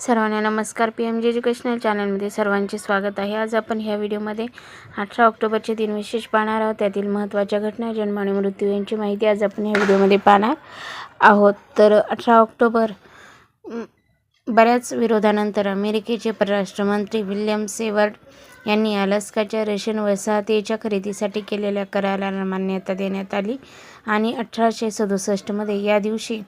सर्वांना नमस्कार. P M G educational चॅनलमध्ये सर्वांचे स्वागत आहे. आज आपण ह्या व्हिडिओमध्ये अठरा ऑक्टोबरचे दिन विशेष पाहणार आहोत. त्यातील महत्त्वाच्या घटना जन्म आणि मृत्यू यांची माहिती आज आपण ह्या व्हिडिओमध्ये पाहणार आहोत. तर अठरा ऑक्टोबर बऱ्याच विरोधानंतर अमेरिकेचे परराष्ट्रमंत्री विल्यम सेवर्ड यांनी अलास्काच्या रशियन वसाहतीच्या खरेदीसाठी केलेल्या कराराला मान्यता देण्यात आली आणि अठराशे सदुसष्टमध्ये या दिवशी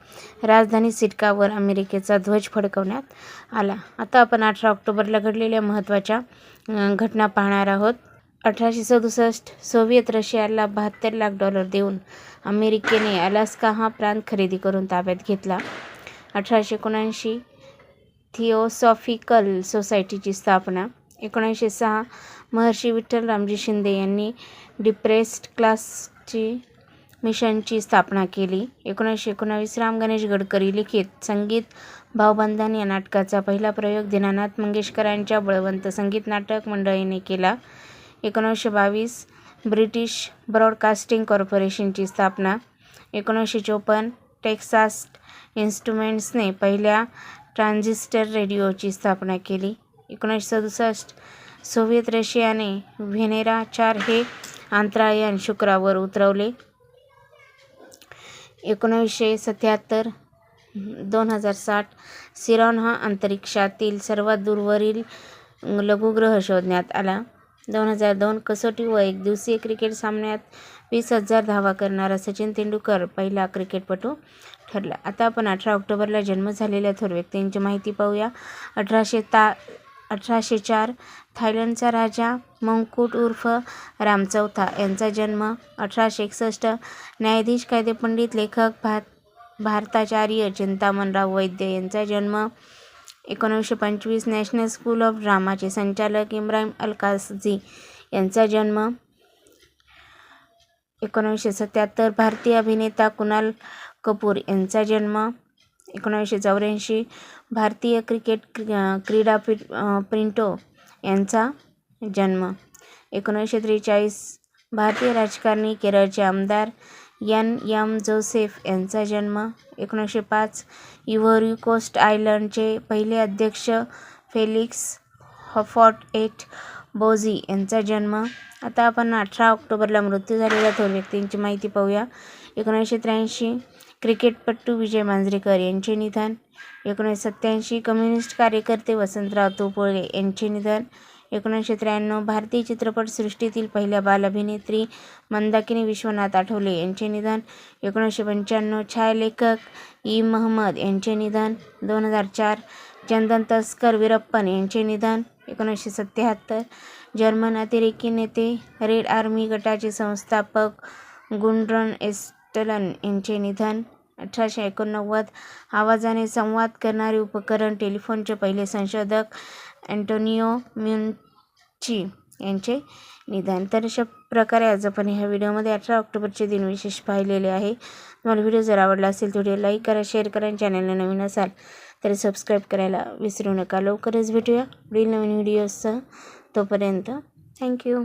राजधानी सिटकावर अमेरिकेचा ध्वज फडकवण्यात आला. आता आपण अठरा ऑक्टोबरला घडलेल्या महत्त्वाच्या घटना पाहणार आहोत. अठराशे सदुसष्ट सोव्हिएत रशियाला बहात्तर लाख डॉलर देऊन अमेरिकेने अलास्का हा प्रांत खरेदी करून ताब्यात घेतला. अठराशे एकोणऐंशी थिओसॉफिकल सोसायटीची स्थापना एकोणीसशे सहा महर्षी विठ्ठल रामजी शिंदे यांनी डिप्रेस्ड क्लासची मिशनची स्थापना केली. एकोणीसशे एकोणावीस राम गणेश गडकरी लिखित संगीत भावबंधन या नाटकाचा पहिला प्रयोग दीनानाथ मंगेशकरांच्या बळवंत संगीत नाटक मंडळीने केला. एकोणीसशे बावीस ब्रिटिश ब्रॉडकास्टिंग कॉर्पोरेशनची स्थापना. एकोणीसशे चोपन्न टेक्सास इन्स्ट्रुमेंट्सने पहिल्या ट्रान्झिस्टर रेडिओची स्थापना केली. एकोणीसशे सदुसष्ट. सोव्हिएत रशियाने व्हेनेरा चार हे अंतराळयान शुक्रावर उतरवले. एकोणीसशे सत्याहत्तर दोन हजार साठ सिरॉन हा अंतरिक्षातील सर्वात दूरवरील लघुग्रह शोधण्यात आला. दोन हजार दोन कसोटी व एकदिवसीय क्रिकेट सामन्यात वीस हजार धावा करणारा सचिन तेंडुलकर पहिला क्रिकेटपटू ठरला. आता आपण अठरा ऑक्टोबरला जन्म झालेल्या थोर व्यक्तींची माहिती पाहूया. अठराशे ता अठराशे चार थायलंडचा राजा मंकुट उर्फ रामचौथा यांचा जन्म अठराशे एकसष्ट. न्यायाधीश कायदेपंडित लेखक भात भारताचार्य चिंतामणराव वैद्य यांचा जन्म एकोणीसशे पंचवीस. नॅशनल स्कूल ऑफ ड्रामाचे संचालक इम्राहिम अलकाझी यांचा जन्म एकोणीसशे सत्याहत्तर. भारतीय अभिनेता कुणाल कपूर यांचा जन्म एकोणावीसशे चौऱ्याऐंशी भारतीय क्रिकेट क्रि क्रीडापीठ प्रिंटो यांचा जन्म. एकोणीसशे त्रेचाळीस भारतीय राजकारणी केरळचे आमदार यन यम जोसेफ यांचा जन्म. एकोणीसशे पाच इव्हरी कोस्ट आयलंडचे पहिले अध्यक्ष फेलिक्स हफॉट एट बोझी यांचा जन्म. आता आपण अठरा ऑक्टोबरला मृत्यू झालेल्या थोर व्यक्तींची माहिती पाहूया. एकोणीसशे त्र्याऐंशी क्रिकेटपटू विजय मांजरेकर यांचे निधन. एकोणीसशे सत्त्याऐंशी कम्युनिस्ट कार्यकर्ते वसंतराव तोपोळे यांचे निधन. एकोणीसशे त्र्याण्णव भारतीय चित्रपटसृष्टीतील पहिल्या बालअभिनेत्री मंदाकिनी विश्वनाथ आठवले यांचे निधन. एकोणीसशे पंच्याण्णव छायालेखक ई. महम्मद यांचे निधन. दोन हजार चार चंदन तस्कर वीरप्पन यांचे निधन. एकोणीसशे सत्याहत्तर जर्मन अतिरेकी नेते रेड आर्मी गटाचे संस्थापक गुंड्रन एस. एस्टलन यांचे निधन अठराशे एकोणनव्वद आवाजाने संवाद करणारे उपकरण टेलिफोनचे पहिले संशोधक अँटोनिओ म्युनची यांचे निधन. तर अशा प्रकारे आज आपण ह्या व्हिडिओमध्ये अठरा ऑक्टोबरचे दिन विशेष पाहिलेले आहे. तुम्हाला व्हिडिओ जर आवडला असेल तर व्हिडिओ लाईक करा शेअर करा आणि चॅनलला नवीन असाल तर सबस्क्राईब करायला विसरू नका. लवकरच भेटूया पुढील नवीन व्हिडिओसह. तोपर्यंत थँक्यू.